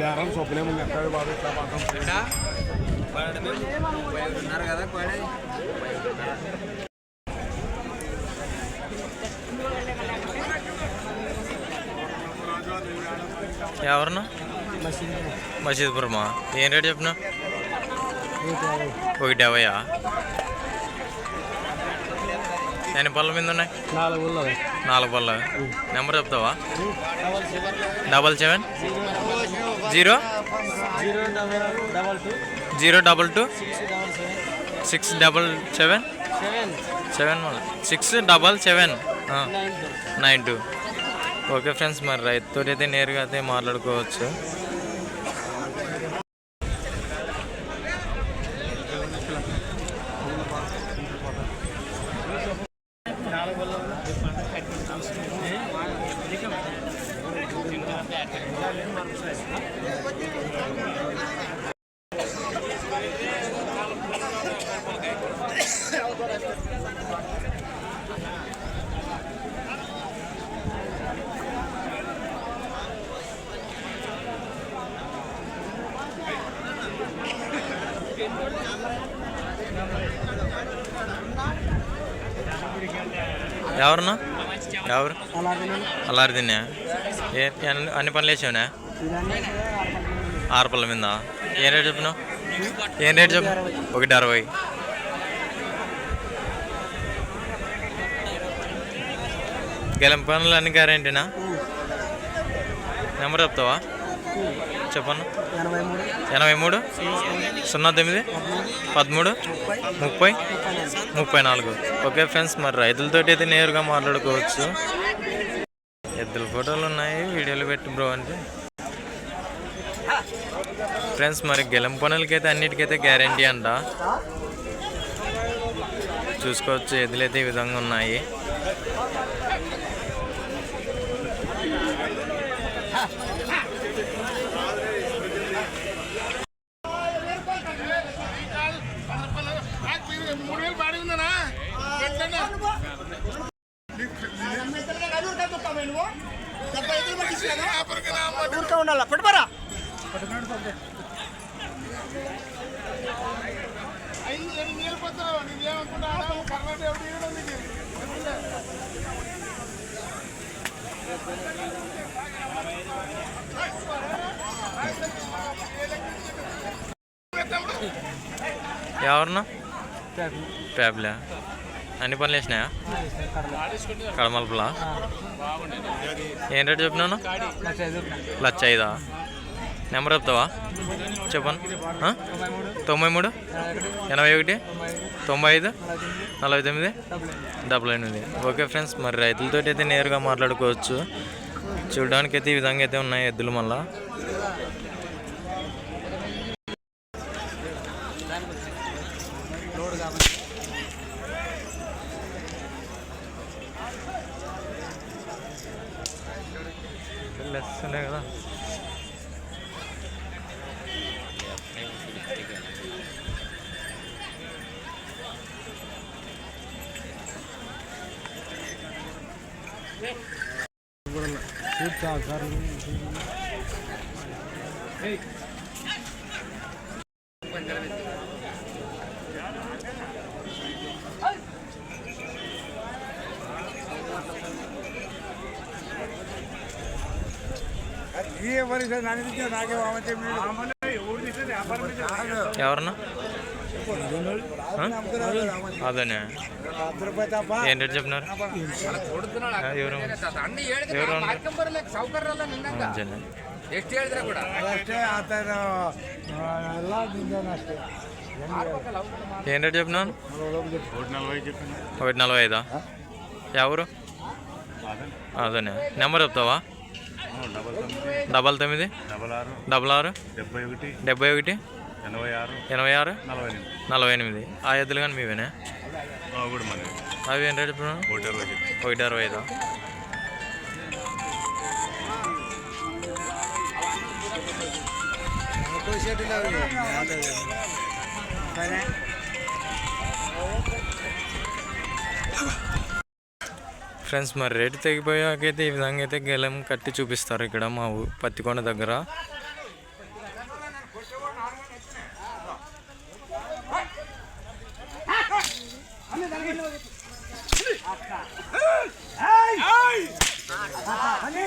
బేరం చొప్పునే ముందు ఎక్కడ బాబు ఇట్లా మాత్రం ఉన్నారు కదా కోడి ఎవరన్నా మసీద్పురమా? ఏం రేట్ చెప్పిన ఒకటి యాభైయా ఎన్ని పళ్ళ మీద ఉన్నాయి? నాలుగు ఊళ్ళో నాలుగు పళ్ళ నెంబర్ చెప్తావా? Double seven. Zero? Zero double two. Zero double two? Six double seven? Seven. Six double seven. Nine two. Nine two. Okay friends మరి రైతుతో అయితే నేరుగా అయితే మాట్లాడుకోవచ్చు. ఎవరన్నా? ఎవరు? అలారిదిన్నా ఏ అన్ని- అన్ని పనులు వేసావునా ఆరు పళ్ళ మీద? ఏం రేట్ చెప్పినావు? ఏం రేట్ చెప్పు ఒకటి అరవై. గెలం పనులు అన్ని గ్యారెంటీనా? నెంబర్ చెప్తావా? చెప్పన్నా? ఎనభై మూడు. ఎనభై మూడు? సున్నా తొమ్మిది? పదమూడు? ముప్పై? ముప్పై నాలుగు. ఓకే ఫ్రెండ్స్ మరి రైతులతోటి అయితే నేరుగా మాట్లాడుకోవచ్చు. ఎద్దుల ఫోటోలు ఉన్నాయి వీడియోలు పెట్టి బ్రో అంటే. ఫ్రెండ్స్ మరి గెలం పనులకైతే అన్నిటికైతే గ్యారంటీ అంట. చూసుకోవచ్చు ఎద్దులైతే ఈ విధంగా ఉన్నాయి. ఎవరు ఇవ్వడం నీకు ఎవరన్నా? ప్యాబ్లా అన్ని పనులు వేసినాయా కడమలుపులా ఏం రేటు చెప్పినాను లచ్చ ఐదా? నెంబర్ చెప్తావా? చెప్పను. తొంభై మూడు? ఎనభై ఒకటి? తొంభై ఐదు? నలభై తొమ్మిది? డబల్ ఎనిమిది ఓకే ఫ్రెండ్స్ మరి రైతులతో అయితే నేరుగా మాట్లాడుకోవచ్చు. చూడడానికి అయితే ఈ విధంగా అయితే ఉన్నాయి ఎద్దులు మళ్ళా. లెస్ ఉన్నాయి కదా ఏ పరిస్థితి నాకే నాకే వామంటే ఎవరన్నా ఆ? అదేనే ఏం రేటు చెప్పినారు ఆ, ఎవరు ఎవరు ఉన్నారు? మంచిగానే. ಎಷ್ಟು ಹೇಳಿದ್ರೆ ಕೂಡ ಅಷ್ಟೇ ಆತನ ಎಲ್ಲ ನಿಂದೇನ ಅಷ್ಟೇ ఏం రేటు చెప్పినాను ఒకటి నలభై ఐదా ఎవరు అదేనే నెంబర్ చెప్తావా డబల్ తొమ్మిది. డబల్ ఆరు. డబల్ ఆరు. డెబ్బై ఒకటి. డెబ్బై ఒకటి. ఎనభై ఆరు. ఎనభై ఆరు. నలభై ఎనిమిది. నలభై ఎనిమిది. ఆ ఎద్దులు కానీ మీవేనా? ఆ, కూడా మనది అవి ఏం రేటు ఒకటి అరవై చెప్పి ఒకటి ఫ్రెండ్స్ మరి రేటు తెగిపోయాకైతే ఈ విధంగా అయితే గెలం కట్టి చూపిస్తారు ఇక్కడ మా పత్తికొండ దగ్గర. అన్నీ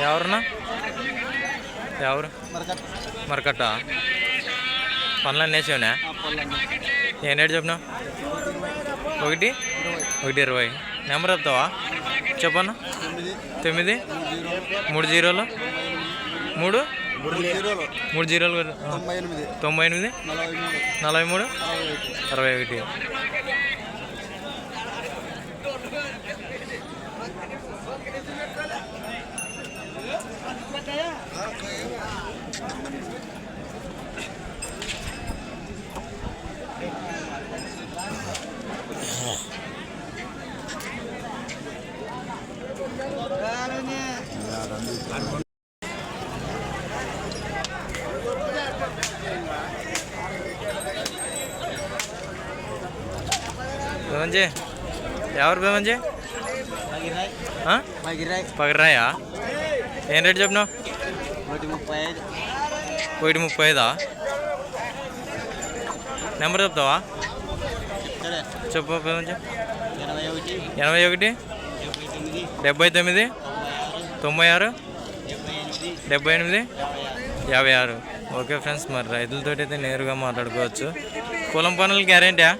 ఎవరన్నా? ఎవరు? మరకట్ట. పనులు అన్నీ వేసావునా ఏం రేటు చెప్పినావు? ఒకటి? ఒకటి ఇరవై. నెంబర్ చెప్తావా? చెప్పన్నా? తొమ్మిది. మూడు జీరోలు? మూడు? మూడు జీరోలు. తొంభై ఎనిమిది. నలభై మూడు. అరవై ఒకటి. భీమంజీ ఎవరు భీమంజీ పగరాయా ఏం రేటు చెప్పినావు? ఐదు ఒకటి ముప్పై ఐదా నెంబర్ చెప్తావా? చెప్పు భీమంజీ ఎనభై ఒకటి డెబ్బై తొమ్మిది తొంభై ఆరు డెబ్బై ఎనిమిది? యాభై ఆరు. యాభై ఆరు ఓకే ఫ్రెండ్స్ మరి రైతులతో అయితే నేరుగా మాట్లాడుకోవచ్చు. పొలం పనులు గ్యారెంటీయా?